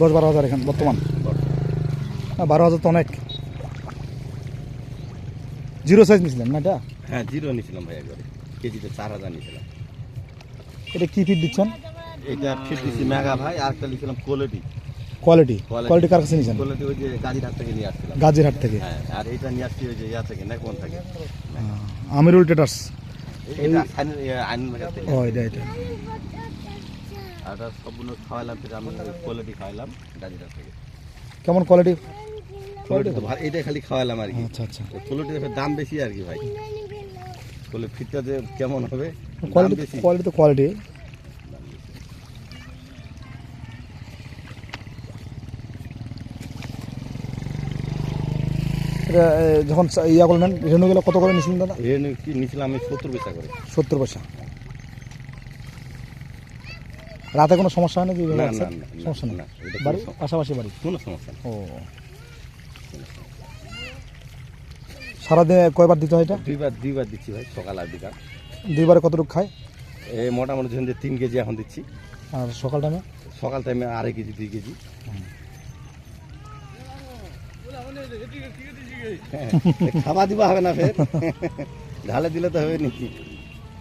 দশ বারো হাজার এখানে বর্তমান। না বারো হাজার তো অনেক। জিরো সাইজ নিয়েছিলেন না এটা? হ্যাঁ জিরো নিয়েছিলাম ভাই একবারে। কেজিতে চার হাজার নিয়েছিলাম এটা কি ফিট দিচ্ছেন? এটা ফিট দিচ্ছি মেগা ভাই আর একটা নিয়েছিলাম কোয়ালিটি কোয়ালিটি। কোয়ালিটি কার কাছে নিয়েছেন কোয়ালিটি ওই যে গাজীরহাট থেকে নিয়ে আসছিলাম। গাজীরহাট থেকে। হ্যাঁ আর এটা নিয়ে আসছি ওই যে ইয়া থেকে না কোন থেকে আমিরুল বাজার ও এটা এটা। আর এটা সবগুলো খাওয়ালাম ফির আমি কোয়ালিটি খাওয়ালাম গাজীরহাট থেকে। কেমন কোয়ালিটি কোয়ালিটি তো ভালো এটা খালি খাওয়ালাম আর কি। আচ্ছা আচ্ছা। কোয়ালিটির দাম বেশি আর কি ভাই। কোয়ালিটি ফিটটা যে কেমন হবে কোয়ালিটি কোয়ালিটি তো কোয়ালিটি যখন ইয়া করলেন রেণুগুলো কত করে নিয়েছিলেন দাদা? রেনু কি নিয়েছিলাম আমি সত্তর পয়সা করে। সত্তর পয়সা। রাতে কোনো সমস্যা হয় না কি না, না, না, না, সমস্যা নেই। না, এটা কোনো বাড়ি? সম- পাশাপাশি বাড়ি? কোনো সমস্যা নেই। ও। সারাদিনে কয়বার দিতে হয় এটা? দুইবার দুইবার দিচ্ছি ভাই সকাল আর বিকাল। দুইবারে কতটুকু খায়? এই মোটামুটি ধরুন যে তিন কেজি এখন দিচ্ছি। আর সকাল টাইমে? সকাল টাইমে আড়াই কেজি দুই কেজি। হ্যাঁ, খাবার দিবা হবে না ফের। ঢালে দিলে তো হবে নাকি।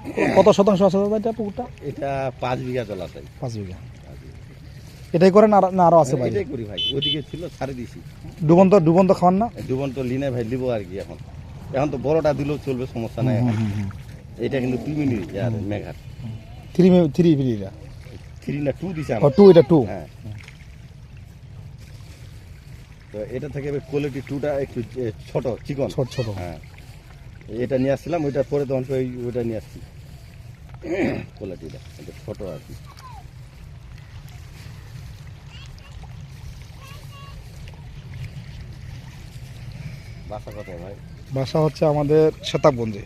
কত শতাংশ আছে দাদা এটা পুকুরটা? এটা পাঁচ বিঘা জলাশয় পাঁচ বিঘা। এটাই করেন আর না আরও আছে ভাই? এটাই করি ভাই। ওদিকে ছিল ছাড়ে দিছি। ডুবন্ত ডুবন্ত খাওয়ান না? ডুবন তো লিনে ভাই দিব আর কি এখন। এখন তো বড়টা দিলেও চলবে সমস্যা নাই এখন। এটা কিন্তু টু মিনিট আর মেঘার থ্রি থ্রি ফ্রিটা থ্রি না টু দিছে টু এটা টু হ্যাঁ। তো এটা থেকে কোয়ালিটি টুটা একটু ছোট চিকন। ছোট ছোট। হ্যাঁ। এটা নিয়ে আসছিলাম ওইটা পরে তখন ওই ওইটা নিয়ে আসছি। কোয়ালিটিটা, এটা আর কি। বাসা কোথায় ভাই? বাসা হচ্ছে আমাদের সেতাবগঞ্জে